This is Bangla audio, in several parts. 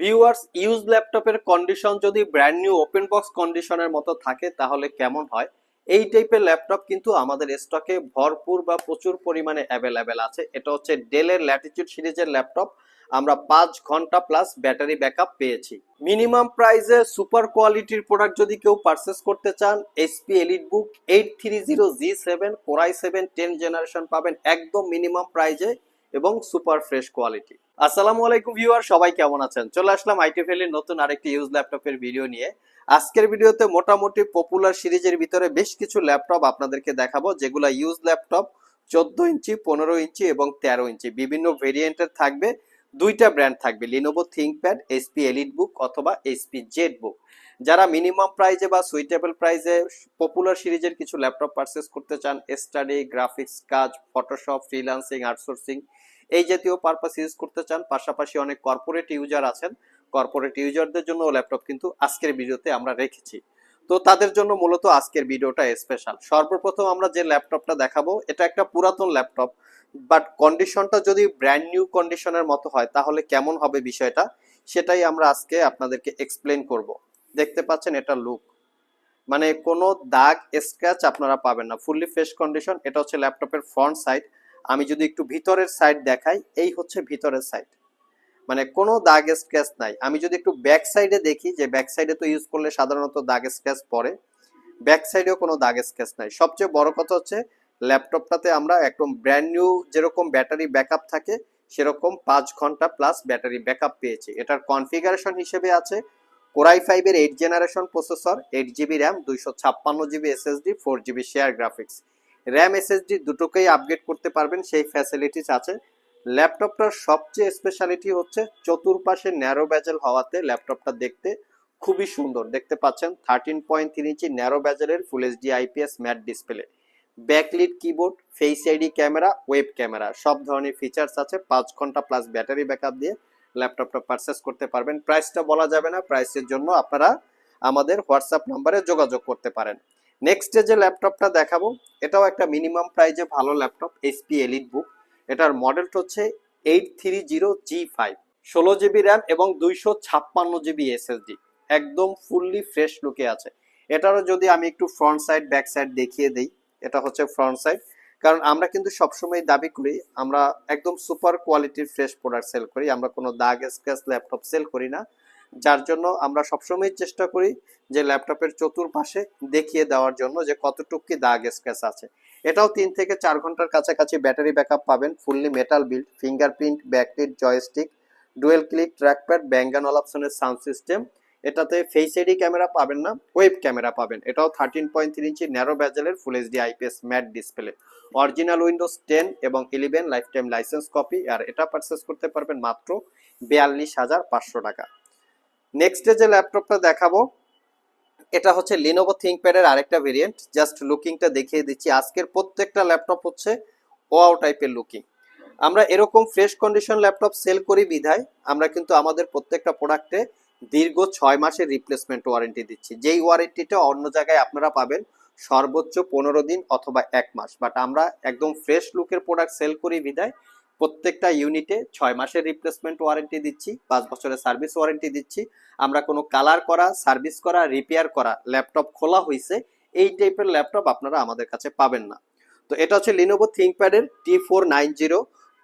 ভিউয়ার্স ইউজ ল্যাপটপের কন্ডিশন যদি ব্র্যান্ড নিউ ওপেন বক্স কন্ডিশনের মতো থাকে, তাহলে কেমন হয়? এই টাইপের ল্যাপটপ কিন্তু আমাদের স্টকে ভরপুর বা প্রচুর পরিমাণে অ্যাভেলেবেল আছে। এটা হচ্ছে ডেলের ল্যাটিটিউড সিরিজের ল্যাপটপ আমরা পাঁচ ঘণ্টা প্লাস ব্যাটারি ব্যাকআপ পেয়েছি। মিনিমাম প্রাইসে সুপার কোয়ালিটির প্রোডাক্ট যদি কেউ পারচেস করতে চান HP elite book eight three zero G seven core i seven ten generation পাবেন। একদম মিনিমাম প্রাইজে এবং সুপার ফ্রেশ কোয়ালিটি। আসসালামু আলাইকুম ভিউয়ার, সবাই কেমন আছেন? চলে আসলাম আইটি ফেলের নতুন আরেকটি ইউজ ল্যাপটপের ভিডিও নিয়ে। আজকের ভিডিওতে মোটামুটি পপুলার সিরিজের ভিতরে বেশ কিছু ল্যাপটপ আপনাদেরকে দেখাবো, যেগুলো ইউজ ল্যাপটপ চোদ্দ ইঞ্চি, পনেরো ইঞ্চি এবং তেরো ইঞ্চি। বিভিন্ন ভেরিয়েন্টের থাকবে, দুইটা ব্র্যান্ড থাকবে লিনোভো থিঙ্কপ্যাড এসপি এলিট বুক অথবা এসপি জেড বুক যারা মিনিমাম প্রাইজে বা সুইটেবল প্রাইজে পপুলার সিরিজের কিছু ল্যাপটপ পারচেস করতে চান স্টাডি গ্রাফিক্স কাজ ফটোশপ ফ্রিল্যান্সিং আউটসোর্সিং এই জাতীয় পারপাস ইউজ করতে চান, পাশাপাশি অনেক কর্পোরেট ইউজার আছেন কর্পোরেট ইউজারদের জন্য ল্যাপটপ কিন্তু আজকের ভিডিওতে আমরা রেখেছি। তো তাদের জন্য মূলত আজকের ভিডিওটা স্পেশাল সর্বপ্রথম আমরা যে ল্যাপটপটা দেখাবো, এটা একটা পুরাতন ল্যাপটপ বাট কন্ডিশনটা যদি ব্র্যান্ড নিউ কন্ডিশনের মতো হয়, তাহলে কেমন হবে বিষয়টা, সেটাই আমরা আজকে আপনাদেরকে এক্সপ্লেন করব। দেখতে পাচ্ছেন এটা লুক মানে কোনো দাগ স্ক্র্যাচ আপনারা পাবেন না। ফুললি ফ্রেশ কন্ডিশন এটা হচ্ছে ল্যাপটপের ফ্রন্ট সাইড আমি যদি একটু ভিতরের সাইড দেখাই, এই হচ্ছে ভিতরের সাইড মানে কোনো দাগ স্ক্র্যাচ নাই। আমি যদি একটু ব্যাক সাইডে দেখি, যে ব্যাক সাইডে তো ইউজ করলে সাধারণত দাগ স্ক্র্যাচ পড়ে। ব্যাক সাইডেও কোনো দাগ স্ক্র্যাচ নাই। সবচেয়ে বড় কথা হচ্ছে ল্যাপটপটাতে আমরা একদম ব্র্যান্ড নিউ যেরকম ব্যাটারি ব্যাকআপ থাকে, সেরকম পাঁচ ঘণ্টা প্লাস ব্যাটারি ব্যাকআপ পেয়েছি। এটার কনফিগারেশন হিসেবে আছে। কোরাই ফাইভের eight generation processor eight GB RAM দুইশো ছাপ্পান্ন GB SSD four GB share graphics RAM SSD দুটোকেই আপগ্রেড করতে পারবেন, সেই ফ্যাসিলিটিস আছে। ল্যাপটপটার সবচেয়ে স্পেশালিটি হচ্ছে চতুর্পাশে ন্যারো ব্যাজেল হওয়াতে ল্যাপটপটা দেখতে খুবই সুন্দর। দেখতে পাচ্ছেন thirteen point three inch narrow ব্যাজেলের full HD IPS matte display backlit keyboard face ID camera web camera সব ধরনের ফিচার্স আছে, পাঁচ ঘণ্টা প্লাস ব্যাটারি ব্যাকআপ দিয়ে ল্যাপটপটা পারচেস করতে পারবেন। প্রাইসটা বলা যাবে না প্রাইসের জন্য আপনারা আমাদের হোয়াটসঅ্যাপ নাম্বারে যোগাযোগ করতে পারেন। নেক্সট যে ল্যাপটপটা দেখাবো, এটাও একটা মিনিমাম প্রাইজে ভালো ল্যাপটপ এইচপি এলিট বুক এটার মডেলটা হচ্ছে eight three zero G five ষোলো জিবি র্যাম এবং দুইশো ছাপ্পান্ন জিবি এসএসডি একদম ফুললি ফ্রেশ লুকে আছে। এটারও যদি আমি একটু ফ্রন্ট সাইড ব্যাক সাইড দেখিয়ে দিই, এটা হচ্ছে ফ্রন্ট সাইড কারণ আমরা কিন্তু সবসময় দাবি করি, আমরা একদম সুপার কোয়ালিটির ফ্রেশ প্রোডাক্ট সেল করি, আমরা কোনো দাগ স্ক্র্যাচ ল্যাপটপ সেল করি না। যার জন্য আমরা সবসময় চেষ্টা করি যে ল্যাপটপের চতুর্পাশে দেখিয়ে দেওয়ার জন্য যে কতটুকু দাগ স্ক্র্যাচ আছে। এটাও তিন থেকে চার ঘণ্টার কাছাকাছি ব্যাটারি ব্যাকআপ পাবেন fully metal build fingerprint backlit joystick dual click trackpad Bang and অপশনের সাউন্ড সিস্টেম এটাতে ফেস এডি ক্যামেরা পাবেন না ওয়েব ক্যামেরা পাবেন। এটাও thirteen point three inch narrow ব্যাজেলের full HD IPS matte display original Windows ten এবং eleven life time licence copy আর এটা পারচেস করতে পারবেন মাত্র বিয়াল্লিশ হাজার পাঁচশো টাকা। নেক্সটে যে ল্যাপটপটা দেখাবো, এটা হচ্ছে লিনোভো থিঙ্কপ্যাডের আরেকটা ভেরিয়েন্ট জাস্ট লুকিংটা দেখিয়ে দিচ্ছি। আজকের প্রত্যেকটা ল্যাপটপ হচ্ছে ওয়াও টাইপের লুকিং আমরা এরকম ফ্রেশ কন্ডিশন ল্যাপটপ সেল করি বিধায়, আমরা কিন্তু আমাদের প্রত্যেকটা প্রোডাক্টে দীর্ঘ ছয় মাসের রিপ্লেসমেন্ট ওয়ারেন্টি দিচ্ছি। যেই ওয়ারেন্টিটা অন্য জায়গায় আপনারা পাবেন, সর্বোচ্চ পনেরো দিন অথবা এক মাস। বাট আমরা একদম ফ্রেশ লুকের প্রোডাক্ট সেল করি বিদায়। প্রত্যেকটা ইউনিটে ছয় মাসের রিপ্লেসমেন্ট ওয়ারেন্টি দিচ্ছি, পাঁচ বছরের সার্ভিস ওয়ারেন্টি দিচ্ছি। আমরা কোনো কালার করা সার্ভিস করা রিপেয়ার করা ল্যাপটপ খোলা হয়েছে এই টাইপের ল্যাপটপ আপনারা আমাদের কাছে পাবেন না। তো এটা হচ্ছে Lenovo থিঙ্কপ্যাডের T four nine zero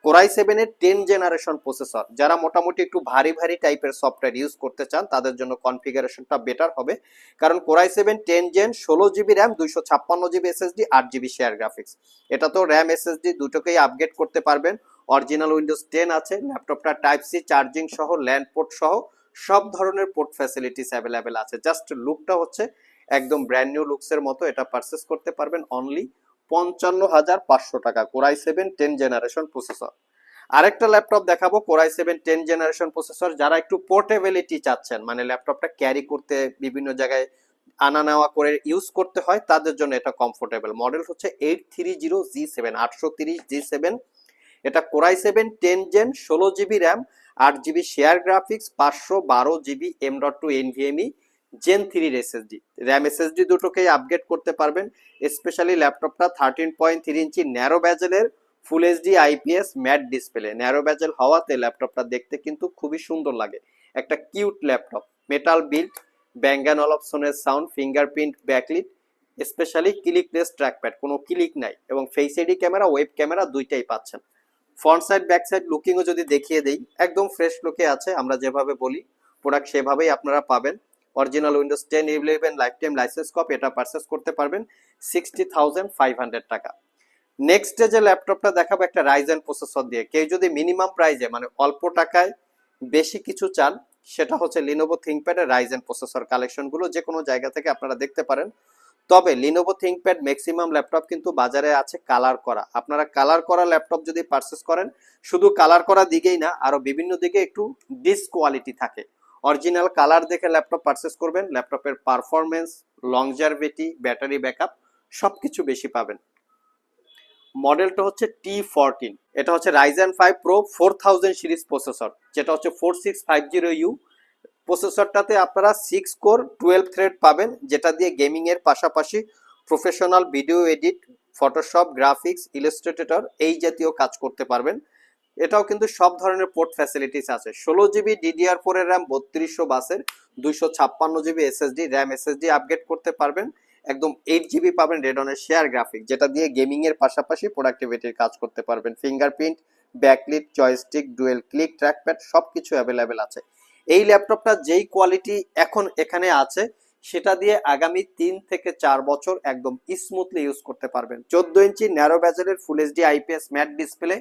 core i সেভেনের টেন জেনারেশন প্রসেসর যারা মোটামুটি একটু ভারী ভারী টাইপের সফটওয়্যার ইউজ করতে চান, তাদের জন্য কনফিগারেশনটা বেটার হবে। কারণ core i seven ten gen ষোলো জিবি র্যাম দুইশো ছাপ্পান্ন জিবি এসএসডি আট জিবি শেয়ার গ্রাফিক্স এটা তো র্যাম এসএসডি দুটোকেই আপগ্রেড করতে পারবেন। অরিজিনাল উইন্ডোজ টেন আছে ল্যাপটপটা টাইপ সি চার্জিং সহ ল্যান্ড পোর্ট সহ, সব ধরনের পোর্ট ফ্যাসিলিটিস অ্যাভেলেবেল আছে। জাস্ট লুকটা হচ্ছে একদম ব্র্যান্ড নিউ লুকসের মতো, এটা পারচেস করতে পারবেন অনলি পঞ্চান্ন হাজার পাঁচশো টাকা core i seven ten generation processor. আরেকটা ল্যাপটপ দেখাবো, core i seven ten generation processor. যারা একটু পোর্টেবিলিটি চাচ্ছেন মানে ল্যাপটপটা ক্যারি করতে বিভিন্ন জায়গায় আনা নেওয়া করে ইউজ করতে হয়, তাদের জন্য এটা কমফোর্টেবল। মডেল হচ্ছে eight three zero G seven, আটশো তিরিশ জি সেভেন। এটা core i seven ten gen, ষোলো জিবি র্যাম, আট জিবি শেয়ার গ্রাফিক্স, পাঁচশো বারো GB M dot two NVMe. Gen থ্রির এসএসডি র্যাম এসএসডি দুটোকেই আপগ্রেড করতে পারবেন স্পেশালি ল্যাপটপটা thirteen point three inch narrow ব্যাজেলের full HD IPS matte display narrow bezel হওয়াতে ল্যাপটপটা দেখতে কিন্তু খুবই সুন্দর লাগে। একটা cute laptop metal build Bang and all অলপসনের sound fingerprint backlit specially clickless trackpad কোনো ক্লিক নাই। এবং face ID camera web camera দুইটাই পাচ্ছেন। ফ্রন্ট সাইড ব্যাক সাইড লুকিংও যদি দেখিয়ে দেই, একদম ফ্রেশ লুকে আছে, আমরা যেভাবে বলি প্রোডাক্ট সেভাবেই আপনারা পাবেন। Original Windows ten eleven lifetime licence copy এটা পারচেস করতে পারবেন সিক্সটি থাউজেন্ড ফাইভ হান্ড্রেড টাকা। নেক্সট যে ল্যাপটপটা দেখাবো, একটা রাইজেন প্রসেসর দিয়ে। কেউ যদি মিনিমাম প্রাইজে মানে অল্প টাকায় বেশি কিছু চান, সেটা হচ্ছে লিনোভো থিঙ্কপ্যাডের রাইজেন প্রসেসর কালেকশনগুলো যে কোনো জায়গা থেকে আপনারা দেখতে পারেন। তবে লিনোভো থিঙ্কপ্যাড ম্যাক্সিমাম ল্যাপটপ কিন্তু বাজারে আছে কালার করা। আপনারা কালার করা ল্যাপটপ যদি পারচেস করেন, শুধু কালার করা দিকেই না আরও বিভিন্ন দিকে একটু ডিস কোয়ালিটি থাকে। অরিজিনাল কালার দেখে ল্যাপটপ পারচেস করবেন ল্যাপটপের পারফরমেন্স লংজারভিটি ব্যাটারি ব্যাকআপ সবকিছু বেশি পাবেন। মডেলটা হচ্ছে টি ফোরটিন এটা হচ্ছে Ryzen five pro four thousand series processor যেটা হচ্ছে four six five zero U প্রসেসরটাতে আপনারা সিক্স কোর টুয়েলভ থ্রেড পাবেন, যেটা দিয়ে গেমিং এর পাশাপাশি professional video edit Photoshop graphics Illustrator এই জাতীয় কাজ করতে পারবেন। এটাও কিন্তু সব ধরনের পোর্ট ফ্যাসিলিটিস আছে। ষোলো জিবি ডিডিআর ফোর এর র্যাম বত্রিশশো বাসের, দুইশো ছাপ্পান্ন GB SSD RAM SSD upgrade করতে পারবেন। একদম এইট জিবি পাবেন রেডনের শেয়ার গ্রাফিক যেটা দিয়ে গেমিং এর পাশাপাশি প্রোডাক্টিভিটির কাজ করতে পারবেন। Fingerprint backlit joystick dual click trackpad সবকিছু অ্যাভেলেবেল আছে। এই ল্যাপটপটা যেই কোয়ালিটি এখন এখানে আছে, সেটা দিয়ে আগামী তিন থেকে চার বছর একদম স্মুথলি ইউজ করতে পারবেন। চোদ্দ ইঞ্চি narrow ব্যাজেলের full HD IPS matte display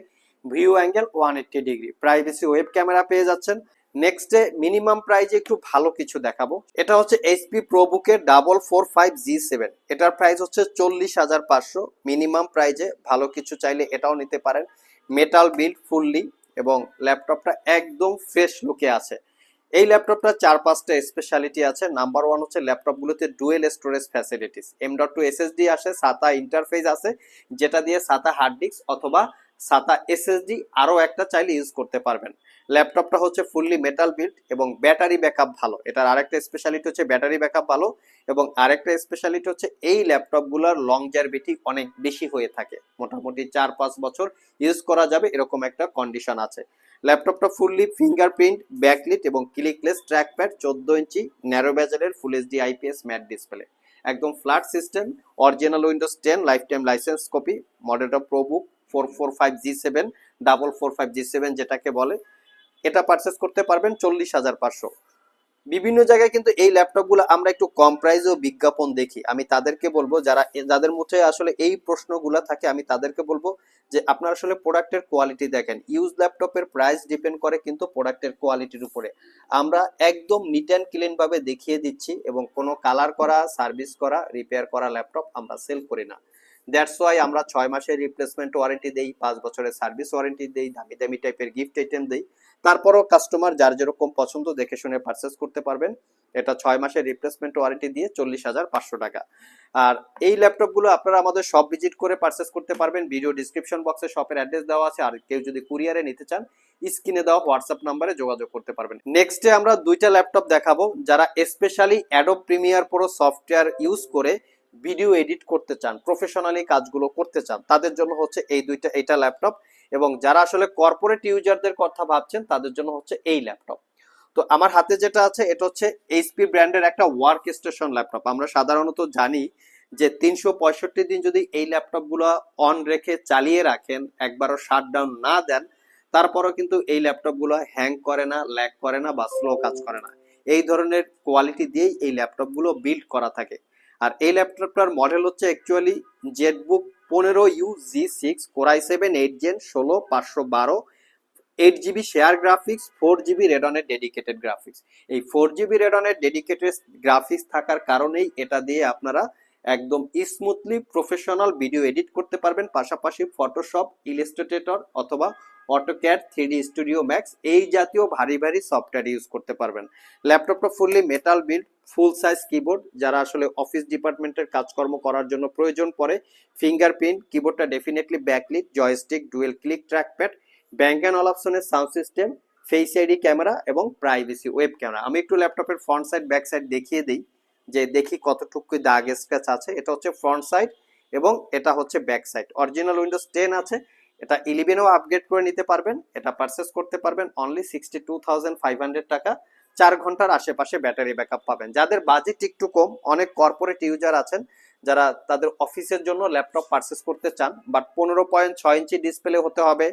view angle one eighty degree. Privacy web camera পেয়ে যাচ্ছেন। নেক্সটে মিনিমাম প্রাইজে একটু ভালো কিছু দেখাবো। এটা হচ্ছে HP প্রোবুকের double four five G seven. এটার প্রাইস হচ্ছে চল্লিশ হাজার পাঁচশো। মিনিমাম প্রাইজে ভালো কিছু চাইলে এটাও নিতে পারেন। মেটাল বিল্ড ফুললি এবং ল্যাপটপটা একদম ফ্রেশ লুকে আছে। এই ল্যাপটপটা চার পাঁচটা স্পেশালিটি আছে। নাম্বার ওয়ান হচ্ছে ল্যাপটপগুলোতে dual storage facilities M dot two SSD আসে, সাতা ইন্টারফেস আছে যেটা দিয়ে সাতা হার্ড ডিস্ক অথবা সাতা এসএসডি আরও একটা চাইলে ইউজ করতে পারবেন। ল্যাপটপটা হচ্ছে ফুললি মেটাল বিল্ড এবং ব্যাটারি ব্যাকআপ ভালো। এটার আরেকটা স্পেশালিটি হচ্ছে ব্যাটারি ব্যাকআপ ভালো এবং আরেকটা স্পেশালিটি হচ্ছে এই ল্যাপটপগুলোর লং লংজারভিটি অনেক বেশি হয়ে থাকে। মোটামুটি চার পাঁচ বছর ইউজ করা যাবে, এরকম একটা কন্ডিশন আছে। ল্যাপটপটা ফুললি ফিঙ্গারপ্রিন্ট ব্যাকলিট এবং ক্লিকলেস ট্র্যাকপ্যাড চোদ্দ ইঞ্চি narrow ব্যাজেলের full HD IPS matte display একদম flat system original Windows ten lifetime licence copy মডেলটা ProBook four four five G seven double four five G seven যেটাকে বলে, এটা পারচেস করতে পারবেন চল্লিশ হাজার পাঁচশো। বিভিন্ন জায়গায় কিন্তু এই ল্যাপটপগুলো আমরা একটু কম প্রাইসে বিজ্ঞাপন দেখি। আমি তাদেরকে বলব, যারা যাদের মধ্যে আসলে এই প্রশ্নগুলো থাকে, আমি তাদেরকে বলব যে আপনারা আসলে প্রোডাক্টের কোয়ালিটি দেখেন। ইউজ ল্যাপটপের প্রাইস ডিপেন্ড করে কিন্তু প্রোডাক্টের কোয়ালিটির উপরে। আমরা একদম নিট অ্যান্ড ক্লিনভাবে দেখিয়ে দিচ্ছি এবং কোনো কালার করা সার্ভিস করা রিপেয়ার করা ল্যাপটপ আমরা সেল করি না। দ্যাটস ওয়াই আমরা ছয় মাসের রিপ্লেসমেন্ট ওয়ারেন্টি দেই, পাঁচ বছরের সার্ভিস ওয়ারেন্টি দেই দামি দামি টাইপের গিফট আইটেম দেই। তারপরও কাস্টমার যার যেরকম পছন্দ দেখে শুনে পারচেস করতে পারবেন। এটা ছয় মাসের রিপ্লেসমেন্ট ওয়ারেন্টি দিয়ে চল্লিশ হাজার পাঁচশো টাকা। আর এই ল্যাপটপগুলো আপনারা আমাদের সব ভিজিট করে পারচেস করতে পারবেন। ভিডিও ডিসক্রিপশন বক্সে শপের অ্যাড্রেস দেওয়া আছে। আর কেউ যদি কুরিয়ারে নিতে চান স্ক্রিনে দেওয়া হোয়াটসঅ্যাপ নাম্বারে যোগাযোগ করতে পারবেন। নেক্সটে আমরা দুইটা ল্যাপটপ দেখাবো। যারা specially Adobe Premiere Pro software use করে ভিডিও এডিট করতে চান প্রফেশনালি কাজগুলো করতে চান, তাদের জন্য হচ্ছে এই দুইটা, এইটা ল্যাপটপ এবং যারা আসলে কর্পোরেট ইউজারদের কথা ভাবছেন, তাদের জন্য হচ্ছে এই ল্যাপটপ তো আমার হাতে যেটা আছে, এটা হচ্ছে এইচপি ব্র্যান্ডের একটা ওয়ার্ক স্টেশন ল্যাপটপ আমরা সাধারণত জানি যে তিনশো পঁয়ষট্টি দিন যদি এই ল্যাপটপগুলো অন রেখে চালিয়ে রাখেন, একবারও শাটডাউন না দেন, তারপরও কিন্তু এই ল্যাপটপগুলো হ্যাং করে না ল্যাগ করে না বা স্লো কাজ করে না। এই ধরনের কোয়ালিটি দিয়েই এই ল্যাপটপগুলো বিল্ড করা থাকে। আর এই ল্যাপটপটার মডেল হচ্ছে অ্যাকচুয়ালি জেটবুক পনেরো U G six core i seven eight gen ষোলো, পাঁচশো বারো eight GB share graphics four GB রেডনের dedicated graphics এই ফোর জিবি রেডনের ডেডিকেটেড গ্রাফিক্স থাকার কারণেই এটা দিয়ে আপনারা একদম স্মুথলি প্রফেশনাল ভিডিও এডিট করতে পারবেন, পাশাপাশি ফটোশপ ইলাস্ট্রেটর অথবা অটোক্যাড থ্রি স্টুডিও ম্যাক্স এই জাতীয় ভারী ভারী সফটওয়্যার ইউজ করতে পারবেন। ল্যাপটপটা fully metal build full size keyboard যারা আসলে অফিস ডিপার্টমেন্টের কাজকর্ম করার জন্য প্রয়োজন পড়ে fingerprint কিবোর্ডটা definitely backlit joystick dual click trackpad Bang and অলাপসনের sound system face ID camera এবং প্রাইভেসি ওয়েব ক্যামেরা আমি একটু ল্যাপটপের ফ্রন্ট সাইড ব্যাক সাইড দেখিয়ে দিই, যে দেখি কতটুকু দাগ স্ক্র্যাচ আছে। এটা হচ্ছে ফ্রন্ট সাইড এবং এটা হচ্ছে back side original Windows ten আছে এটা ইলেভেনও আপগ্রেড করে নিতে পারবেন, এটা পারচেস করতে পারবেন only sixty two thousand five hundred টাকা। চার ঘণ্টার আশেপাশে ব্যাটারি ব্যাকআপ পাবেন। যাদের বাজেট একটু কম, অনেক কর্পোরেট ইউজার আছেন, যারা তাদের অফিসের জন্য ল্যাপটপ পারচেস করতে চান বাট পনেরো পয়েন্ট ছয় ইঞ্চি ডিসপ্লে হতে হবে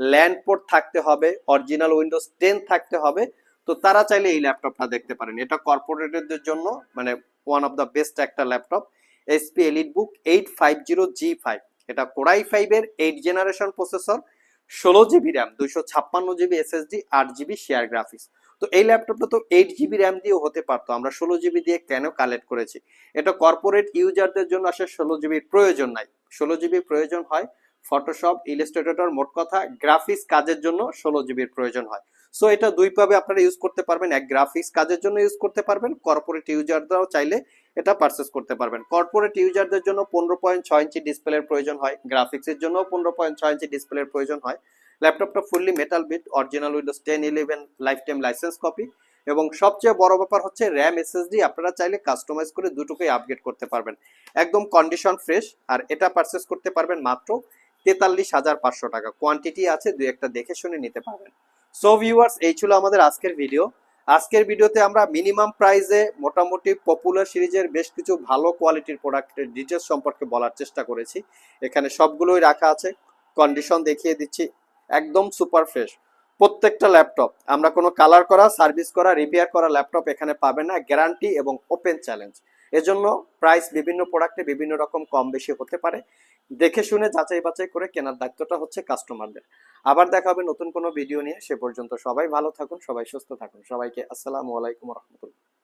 ল্যান্ড পোর্ট থাকতে হবে অরিজিনাল উইন্ডোজ টেন থাকতে হবে, তো তারা চাইলে এই ল্যাপটপটা দেখতে পারেন। এটা কর্পোরেটরদের জন্য মানে ওয়ান অফ দ্য বেস্ট একটা laptop HP elite book eight five zero G five এটা কোরাই ফাইভের এইট জেনারেশন প্রসেসর ষোলো জিবি র্যাম দুইশো ছাপ্পান্ন জিবি এসএসডি আট জিবি শেয়ার গ্রাফিক্স তো এই ল্যাপটপটা তো এইট জিবি র্যাম দিয়েও হতে পারতো। আমরা ষোলো জিবি দিয়ে কেন কালেক্ট করেছি? এটা কর্পোরেট ইউজারদের জন্য আসলে ষোলো জিবির প্রয়োজন নাই। ষোলো জিবির প্রয়োজন হয় ফটোশপ ইলাস্ট্রেটর মোট কথা গ্রাফিক্স কাজের জন্য ষোলো জিবির প্রয়োজন হয়। সো এটা দুইভাবে আপনারা ইউজ করতে পারবেন। এক গ্রাফিক্স কাজের জন্য ইউজ করতে পারবেন কর্পোরেট ইউজাররাও চাইলে এটা পারচেস করতে পারবেন। কর্পোরেট ইউজারদের জন্য পনেরো পয়েন্ট ছয় ইঞ্চি ডিসপ্লের প্রয়োজন হয়। গ্রাফিক্সের জন্য পনেরো পয়েন্ট ছয় ইঞ্চি ডিসপ্লের প্রয়োজন হয়। ল্যাপটপটা fully metal build original Windows ten eleven lifetime licence copy এবং সবচেয়ে বড় ব্যাপার হচ্ছে র্যাম এসএসডি আপনারা চাইলে কাস্টমাইজ করে দুটোকেই আপগ্রেড করতে পারবেন। একদম কন্ডিশন ফ্রেশ আর এটা পারচেস করতে পারবেন মাত্র তেতাল্লিশ হাজার পাঁচশো টাকা। কোয়ান্টিটি আছে দু একটা দেখে শুনে নিতে পারবেন। সো ভিউয়ার্স এই ছিল আমাদের আজকের ভিডিও আজকের ভিডিওতে আমরা মিনিমাম প্রাইসে মোটামুটি পপুলার সিরিজের বেশ কিছু ভালো কোয়ালিটির প্রোডাক্টের ডিটেলস সম্পর্কে বলার চেষ্টা করেছি। এখানে সবগুলোই রাখা আছে। কন্ডিশন দেখিয়ে দিচ্ছি, একদম সুপার ফ্রেশ প্রত্যেকটা ল্যাপটপ আমরা কোনো কালার করা সার্ভিস করা রিপেয়ার করা ল্যাপটপ এখানে পাবেন না। গ্যারান্টি এবং ওপেন চ্যালেঞ্জ এজন্য প্রাইস বিভিন্ন প্রোডাক্টে বিভিন্ন রকম কম বেশি হতে পারে। দেখে শুনে যাচাই বাছাই করে কেনার দায়িত্বটা হচ্ছে কাস্টমারদের আবার দেখা হবে নতুন কোনো ভিডিও নিয়ে। সে পর্যন্ত সবাই ভালো থাকুন, সবাই সুস্থ থাকুন। সবাইকে আসসালামু আলাইকুম রহমতুল্লাহ।